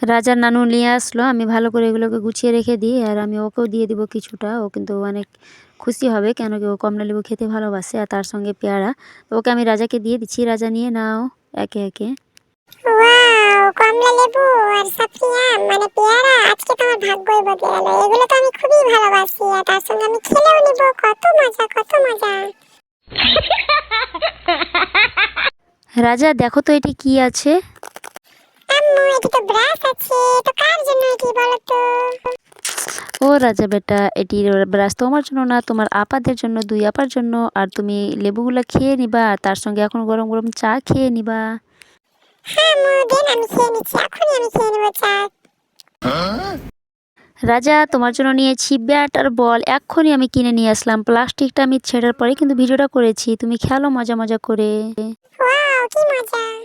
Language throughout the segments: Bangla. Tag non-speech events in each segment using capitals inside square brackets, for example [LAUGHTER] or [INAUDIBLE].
রাজার নানু নিয়ে আসলো। আমি ভালো করে এগুলোকে গুছিয়ে রেখে দিই আর আমি ওকেও দিয়ে দিব কিছুটা। ও কিন্তু অনেক খুশি হবে কেন কি ও কমলা লেবু খেতে ভালোবাসে আর তার সঙ্গে পেয়ারা। ওকে আমি রাজাকে দিয়ে দিচ্ছি। রাজা নিয়ে নাও একে একে। কমলা লেবু আর সাফিয়া মানে পেয়ারা আজকে তো আমার ভাগ্যই বদলে গেল। এগুলো তো আমি খুবই ভালোবাসি আর তার সঙ্গে আমি খেলেও নিব। কত মজা কত মজা। রাজা দেখো তো এটি কি আছে। এটি তো ব্রাশ আছে তো কার জন্য এটি বলো তো ও রাজা বেটা এটি ব্রাশ তোমার জন্য না তোমার আপাদের জন্য দুই আপার জন্য আর তুমি লেবুগুলো খেয়ে নিবা আর তার সঙ্গে এখন গরম গরম চা খেয়ে নিবা। হ্যাঁ আম্মু দেন আমি খেয়ে নিচ্ছি এখনই আমি খেয়ে নেব চা। রাজা তোমার জন্য নিয়েছি ব্যাট আর বল এক্ষুনি আমি কিনে নিয়ে আসলাম প্লাস্টিকটা আমি ছেড়ার পরে কিন্তু ভিডিওটা করেছি তুমি খেলো মজা মজা করে। কি মজা।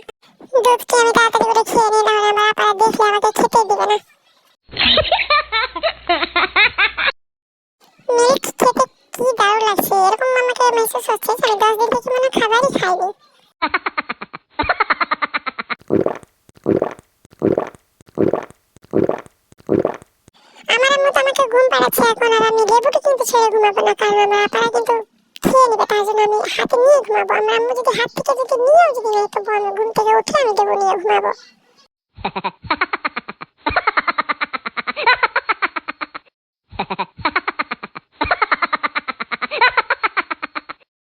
দুধকে আমি তাড়াতাড়ি করে খেয়ে নিই নাহলে আমার আপারা দেখলে আমাকে খেতে দিবে না। মিল্ক খেতে কি দারুণ লাগছে, এরকম আমাকে মেসেজ হচ্ছে আমি দশ দিন থেকে মনে খাবারই খাইনি। আমার আম্মু আমাকে ঘুম পাড়াচ্ছে এখন, আর আমি লেবুটা কিন্তু ছেড়ে ঘুমাবো না, কারণ আমার আপারা কিন্তু নেবে, তার জন্য আমি হাতে নিয়ে ঘুমাবো। আমার আম্মু যদি হাত থেকে যদি নিয়েও যদি নেয় তবু আমি ঘুম থেকে উঠে আমি দেবো নিয়ে ঘুমাবো। [LAUGHS]